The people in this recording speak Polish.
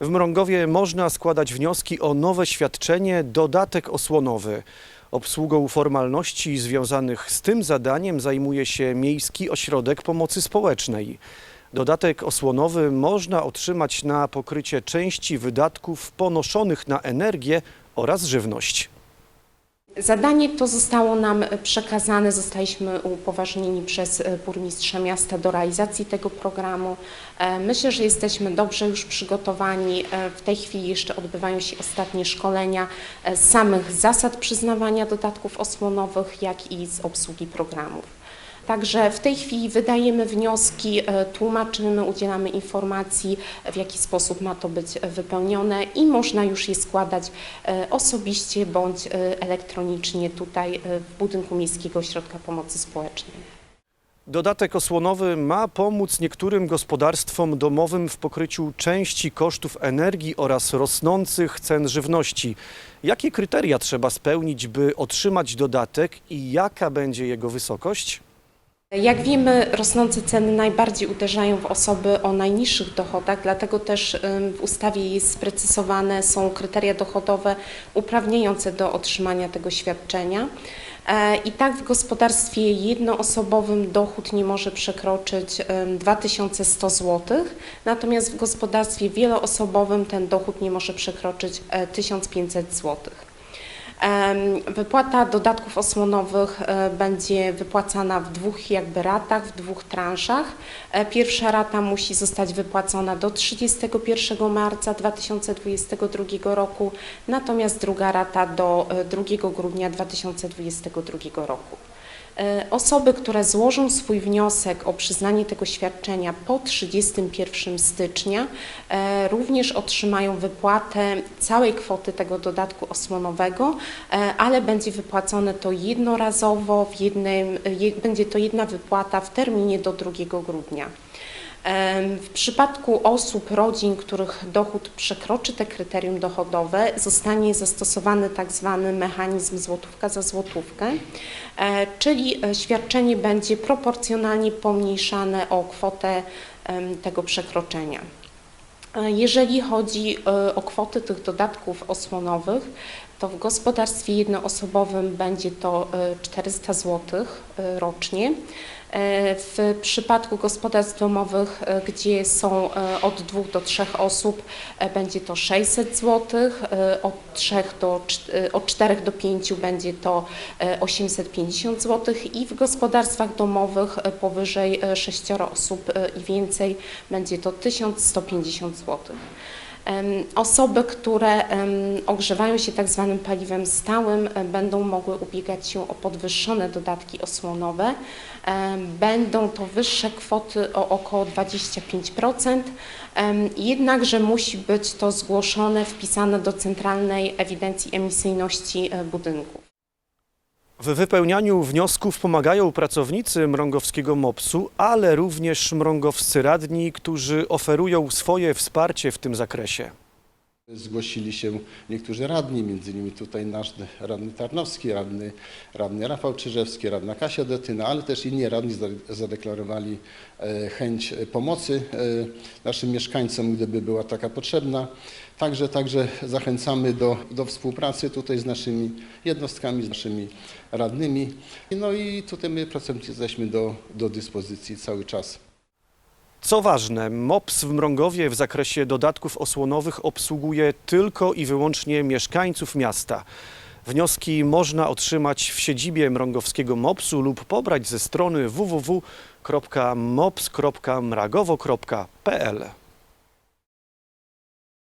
W Mrągowie można składać wnioski o nowe świadczenie dodatek osłonowy. Obsługą formalności związanych z tym zadaniem zajmuje się Miejski Ośrodek Pomocy Społecznej. Dodatek osłonowy można otrzymać na pokrycie części wydatków ponoszonych na energię oraz żywność. Zadanie to zostało nam przekazane, zostaliśmy upoważnieni przez e, burmistrza miasta do realizacji tego programu. E, Myślę, że jesteśmy dobrze już przygotowani. E, W tej chwili jeszcze odbywają się ostatnie szkolenia z samych zasad przyznawania dodatków osłonowych, jak i z obsługi programów. Także w tej chwili wydajemy wnioski, e, tłumaczymy, udzielamy informacji, w jaki sposób ma to być wypełnione i można już je składać e, osobiście bądź e, elektronicznie tutaj e, w budynku Miejskiego Ośrodka Pomocy Społecznej. Dodatek osłonowy ma pomóc niektórym gospodarstwom domowym w pokryciu części kosztów energii oraz rosnących cen żywności. Jakie kryteria trzeba spełnić, by otrzymać dodatek i jaka będzie jego wysokość? Jak wiemy, rosnące ceny najbardziej uderzają w osoby o najniższych dochodach, dlatego też w ustawie jest sprecyzowane są kryteria dochodowe uprawniające do otrzymania tego świadczenia. E, I tak w gospodarstwie jednoosobowym dochód nie może przekroczyć ym, 2100 zł, natomiast w gospodarstwie wieloosobowym ten dochód nie może przekroczyć e, 1500 złotych. Wypłata dodatków osłonowych e, będzie wypłacana w dwóch jakby ratach, w dwóch transzach. E, Pierwsza rata musi zostać wypłacona do 31 marca 2022 roku, natomiast druga rata do e, 2 grudnia 2022 roku. E, Osoby, które złożą swój wniosek o przyznanie tego świadczenia po 31 stycznia, e, również otrzymają wypłatę całej kwoty tego dodatku osłonowego, e, ale będzie wypłacone to jednorazowo, w jednym, je, będzie to jedna wypłata w terminie do 2 grudnia. W przypadku osób, rodzin, których dochód przekroczy te kryterium dochodowe, zostanie zastosowany tak zwany mechanizm złotówka za złotówkę, e, czyli e, świadczenie będzie proporcjonalnie pomniejszane o kwotę tego przekroczenia. E, Jeżeli chodzi o kwoty tych dodatków osłonowych, to w gospodarstwie jednoosobowym będzie to e, 400 zł rocznie. E, W przypadku gospodarstw domowych, e, gdzie są e, od dwóch do trzech osób, e, będzie to 600 zł, od, trzech do, czt- e, od 4 do 5 będzie to e, 850 zł i w gospodarstwach domowych e, powyżej 6 osób e, i więcej będzie to 1150 zł. Osoby, które ogrzewają się tak zwanym paliwem stałym, e, będą mogły ubiegać się o podwyższone dodatki osłonowe. Będą to wyższe kwoty o około 25%, em, jednakże musi być to zgłoszone, wpisane do Centralnej Ewidencji Emisyjności e, Budynków. W wypełnianiu wniosków pomagają pracownicy mrągowskiego MOPS-u, ale również mrągowscy radni, którzy oferują swoje wsparcie w tym zakresie. Zgłosili się niektórzy radni, między innymi tutaj nasz radny Tarnowski, radny, radny Rafał Czyżewski, radna Kasia Detyna, ale też inni radni zade- zadeklarowali e, chęć e, pomocy e, naszym mieszkańcom, gdyby była taka potrzebna. Także, także zachęcamy do, do współpracy tutaj z naszymi jednostkami, z naszymi radnymi. No i tutaj my pracownicy jesteśmy do, do dyspozycji cały czas. Co ważne, MOPS w Mrągowie w zakresie dodatków osłonowych obsługuje tylko i wyłącznie mieszkańców miasta. Wnioski można otrzymać w siedzibie mrągowskiego MOPS-u lub pobrać ze strony www.mops.mragowo.pl.